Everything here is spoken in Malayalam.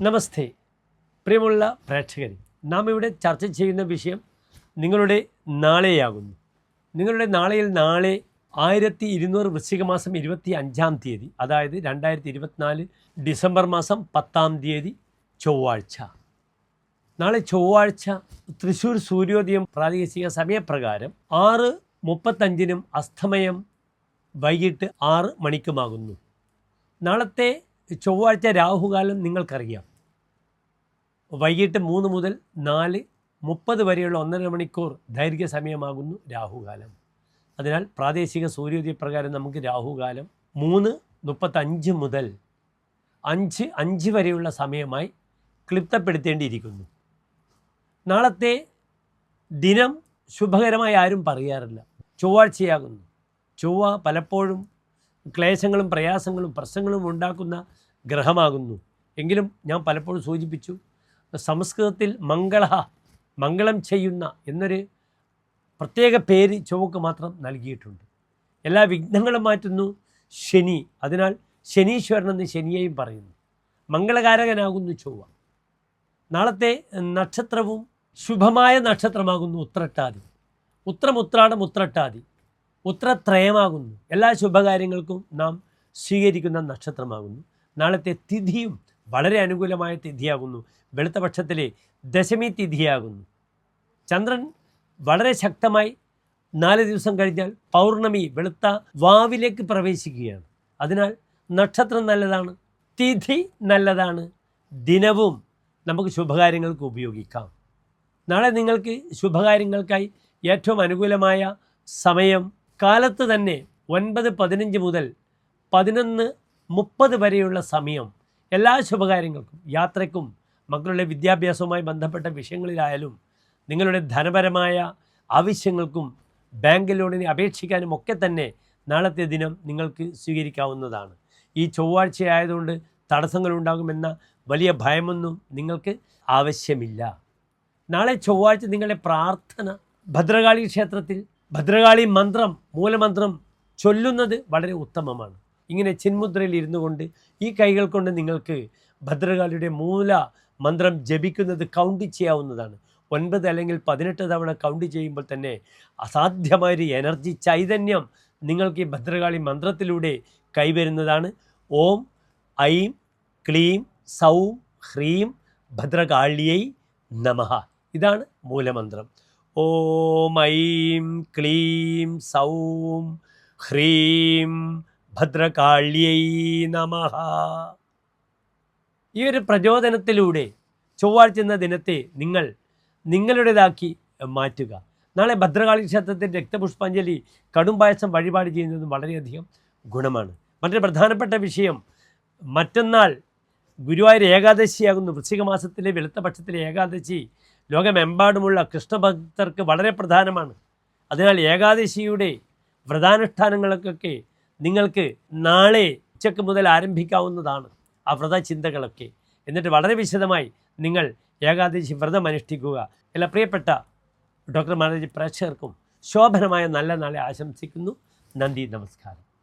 നമസ്തേ. പ്രിയമുള്ള പ്രേക്ഷകരെ നാം ഇവിടെ ചർച്ച ചെയ്യുന്ന വിഷയം നിങ്ങളുടെ നാളെയാകുന്നു. നിങ്ങളുടെ നാളെയിൽ നാളെ ആയിരത്തി ഇരുന്നൂറ് വൃശ്ചിക മാസം ഇരുപത്തി അഞ്ചാം തീയതി അതായത് രണ്ടായിരത്തി ഇരുപത്തിനാല് ഡിസംബർ മാസം പത്താം തീയതി ചൊവ്വാഴ്ച. നാളെ ചൊവ്വാഴ്ച തൃശ്ശൂർ സൂര്യോദയം പ്രാദേശിക സമയപ്രകാരം ആറ് മുപ്പത്തഞ്ചിനും അസ്തമയം വൈകിട്ട് ആറ് മണിക്കുമാകുന്നു. നാളത്തെ ചൊവ്വാഴ്ച രാഹുകാലം നിങ്ങൾക്കറിയാം. വൈകിട്ട് മൂന്ന് മുതൽ നാല് മുപ്പത് വരെയുള്ള ഒന്നര മണിക്കൂർ ദൈർഘ്യ സമയമാകുന്നു രാഹുകാലം. അതിനാൽ പ്രാദേശിക സൂര്യോദയ പ്രകാരം നമുക്ക് രാഹുകാലം മൂന്ന് മുപ്പത്തഞ്ച് മുതൽ അഞ്ച് അഞ്ച് വരെയുള്ള സമയമായി ക്ലിപ്തപ്പെടുത്തേണ്ടിയിരിക്കുന്നു. നാളത്തെ ദിനം ശുഭകരമായി ആരും പറയാറില്ല. ചൊവ്വാഴ്ചയാകുന്നു. ചൊവ്വ പലപ്പോഴും ക്ലേശങ്ങളും പ്രയാസങ്ങളും പ്രശ്നങ്ങളും ഉണ്ടാക്കുന്ന ഗ്രഹമാകുന്നു. എങ്കിലും ഞാൻ പലപ്പോഴും സൂചിപ്പിച്ചു സംസ്കൃതത്തിൽ മംഗള മംഗളം ചെയ്യുന്ന എന്നൊരു പ്രത്യേക പേര് ചുവക്ക് മാത്രം നൽകിയിട്ടുണ്ട്. എല്ലാ വിഘ്നങ്ങളും മാറ്റുന്നു ശനി. അതിനാൽ ശനീശ്വരൻ എന്ന് ശനിയെയും പറയുന്നു. മംഗളകാരകനാകുന്നു ചൊവ്വ. നാളത്തെ നക്ഷത്രവും ശുഭമായ നക്ഷത്രമാകുന്നു ഉത്രട്ടാതി. ഉത്രമുത്രാടം ഉത്രട്ടാതി. ഉത്രത്രയമാകുന്നു. എല്ലാ ശുഭകാര്യങ്ങൾക്കും നാം സ്വീകരിക്കുന്ന നക്ഷത്രമാകുന്നു. നാളത്തെ തിഥിയും വളരെ അനുകൂലമായ തിഥിയാകുന്നു. വെളുത്ത പക്ഷത്തിലെ ദശമി തിഥിയാകുന്നു. ചന്ദ്രൻ വളരെ ശക്തമായി നാല് ദിവസം കഴിഞ്ഞാൽ പൗർണമി വെളുത്ത വാവിലേക്ക് പ്രവേശിക്കുകയാണ്. അതിനാൽ നക്ഷത്രം നല്ലതാണ് തിഥി നല്ലതാണ് ദിനവും നമുക്ക് ശുഭകാര്യങ്ങൾക്ക് ഉപയോഗിക്കാം. നാളെ നിങ്ങൾക്ക് ശുഭകാര്യങ്ങൾക്കായി ഏറ്റവും അനുകൂലമായ സമയം കാലത്ത് തന്നെ ഒൻപത് പതിനഞ്ച് മുതൽ പതിനൊന്ന് മുപ്പത് വരെയുള്ള സമയം എല്ലാ ശുഭകാര്യങ്ങൾക്കും യാത്രയ്ക്കും മക്കളുടെ വിദ്യാഭ്യാസവുമായി ബന്ധപ്പെട്ട വിഷയങ്ങളിലായാലും നിങ്ങളുടെ ധനപരമായ ആവശ്യങ്ങൾക്കും ബാങ്ക് ലോണിനെ അപേക്ഷിക്കാനും ഒക്കെ തന്നെ നാളത്തെ ദിനം നിങ്ങൾക്ക് സ്വീകരിക്കാവുന്നതാണ്. ഈ ചൊവ്വാഴ്ച ആയതുകൊണ്ട് തടസ്സങ്ങളുണ്ടാകുമെന്ന വലിയ ഭയമൊന്നും നിങ്ങൾക്ക് ആവശ്യമില്ല. നാളെ ചൊവ്വാഴ്ച നിങ്ങളുടെ പ്രാർത്ഥന ഭദ്രകാളി ക്ഷേത്രത്തിൽ ഭദ്രകാളി മന്ത്രം മൂലമന്ത്രം ചൊല്ലുന്നത് വളരെ ഉത്തമമാണ്. ഇങ്ങനെ ചിന്മുദ്രയിൽ ഇരുന്നു കൊണ്ട് ഈ കൈകൾ കൊണ്ട് നിങ്ങൾക്ക് ഭദ്രകാളിയുടെ മൂല മന്ത്രം ജപിക്കുന്നത് കൗണ്ട് ചെയ്യാവുന്നതാണ്. ഒൻപത് അല്ലെങ്കിൽ പതിനെട്ട് തവണ കൗണ്ട് ചെയ്യുമ്പോൾ തന്നെ അസാധ്യമായൊരു എനർജി ചൈതന്യം നിങ്ങൾക്ക് ഈ ഭദ്രകാളി മന്ത്രത്തിലൂടെ കൈവരുന്നതാണ്. ഓം ഐം ക്ലീം സൗം ഹ്രീം ഭദ്രകാളിയൈ നമഹ. ഇതാണ് മൂലമന്ത്രം. ഓം ഐം ക്ലീം സൗം ഹ്രീം ഭദ്രകാളിയൈ നമ. ഈ ഒരു പ്രചോദനത്തിലൂടെ ചൊവ്വാഴ്ച എന്ന ദിനത്തെ നിങ്ങൾ നിങ്ങളുടേതാക്കി മാറ്റുക. നാളെ ഭദ്രകാളി ക്ഷേത്രത്തിൽ രക്തപുഷ്പാഞ്ജലി കടുംപായസം വഴിപാട് ചെയ്യുന്നതും വളരെയധികം ഗുണമാണ്. മറ്റൊരു പ്രധാനപ്പെട്ട വിഷയം മറ്റന്നാൾ ഗുരുവായൂർ ഏകാദശിയാകുന്നു. വൃശ്ചിക മാസത്തിലെ വെളുത്ത പക്ഷത്തിലെ ഏകാദശി ലോകമെമ്പാടുമുള്ള കൃഷ്ണഭക്തർക്ക് വളരെ പ്രധാനമാണ്. അതിനാൽ ഏകാദശിയുടെ വ്രതാനുഷ്ഠാനങ്ങൾക്കൊക്കെ നിങ്ങൾക്ക് നാളെ ഉച്ചയ്ക്ക് മുതൽ ആരംഭിക്കാവുന്നതാണ് ആ വ്രത ചിന്തകളൊക്കെ എന്നിട്ട് വളരെ വിശദമായി നിങ്ങൾ ഏകാദശി വ്രതം അനുഷ്ഠിക്കുക. എല്ലാ പ്രിയപ്പെട്ട ഡോക്ടർ മാനേജ് പ്രേക്ഷകർക്കും ശോഭനമായ നല്ല നാളെ ആശംസിക്കുന്നു. നന്ദി നമസ്കാരം.